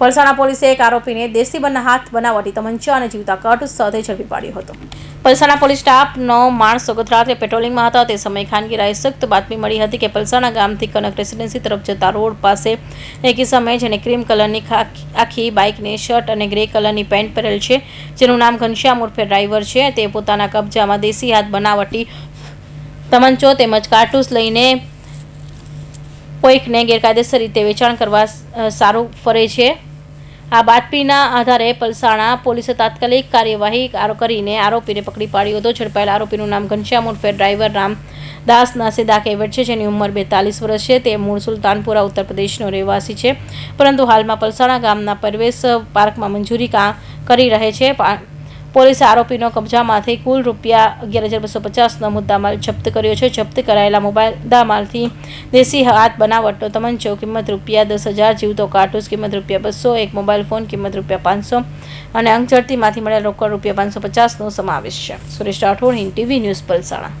પલસાણા પોલીસે એક આરોપીને દેશી બંને હાથ બનાવટી તમંચા અને જીવતા કટ સાથે ઝડપી પાડ્યો હતો. પલસાણા પોલીસ સ્ટાફનો માણસો ગત રાત્રે પેટ્રોલિંગમાં હતા. તે સમયે ખાનગી રાહે સખ્ત બાતમી મળી હતી કે પલસાણા ગામથી કનક રેસિડેન્સી તરફ જતા રોડ પાસે એક સમયે જેને ક્રીમ કલરની આખી બાઇકને શર્ટ અને ગ્રે કલરની પેન્ટ પહેરેલ છે, જેનું નામ ઘનશ્યામ ઉર્ફે ડ્રાઈવર છે. તે પોતાના કબજામાં દેશી હાથ બનાવટી તમંચો તેમજ કારતૂસ લઈને કોઈકને ગેરકાયદેસર રીતે વેચાણ કરવા સારું ફરે છે. આ બાતમીના આધારે પલસાણા પોલીસે તાત્કાલિક કાર્યવાહી કરીને આરોપીને પકડી પાડ્યો હતો. ઝડપાયેલા આરોપીનું નામ ઘનશ્યામ ઉર્ફે ડ્રાઈવર રામ દાસ નાસેદા કહેવત છે, જેની ઉંમર બેતાલીસ વર્ષ છે. તે મૂળ સુલતાનપુરા, ઉત્તર પ્રદેશનો રહેવાસી છે. પરંતુ હાલમાં પલસાણા ગામના પરવેશ પાર્કમાં મંજૂરી કા કરી રહે છે. પોલીસે આરોપીનો કબજામાંથી કુલ રૂપિયા અગિયાર હજાર બસો પચાસનો મુદ્દામાલ જપ્ત કર્યો છે. જપ્ત કરાયેલા મુદ્દામાલથી દેશી હાથ બનાવટનો તમંચો, કિંમત રૂપિયા દસ હજાર જીવતો કાર્ટૂસ કિંમત રૂપિયા બસો, એક મોબાઈલ ફોન, કિંમત રૂપિયા પાંચસો અને અંક ઝડતીમાંથી મળેલ રોકડ રૂપિયા પાંચસો પચાસનો સમાવેશ છે. Suresh Rathod, Hind TV news, Palsana.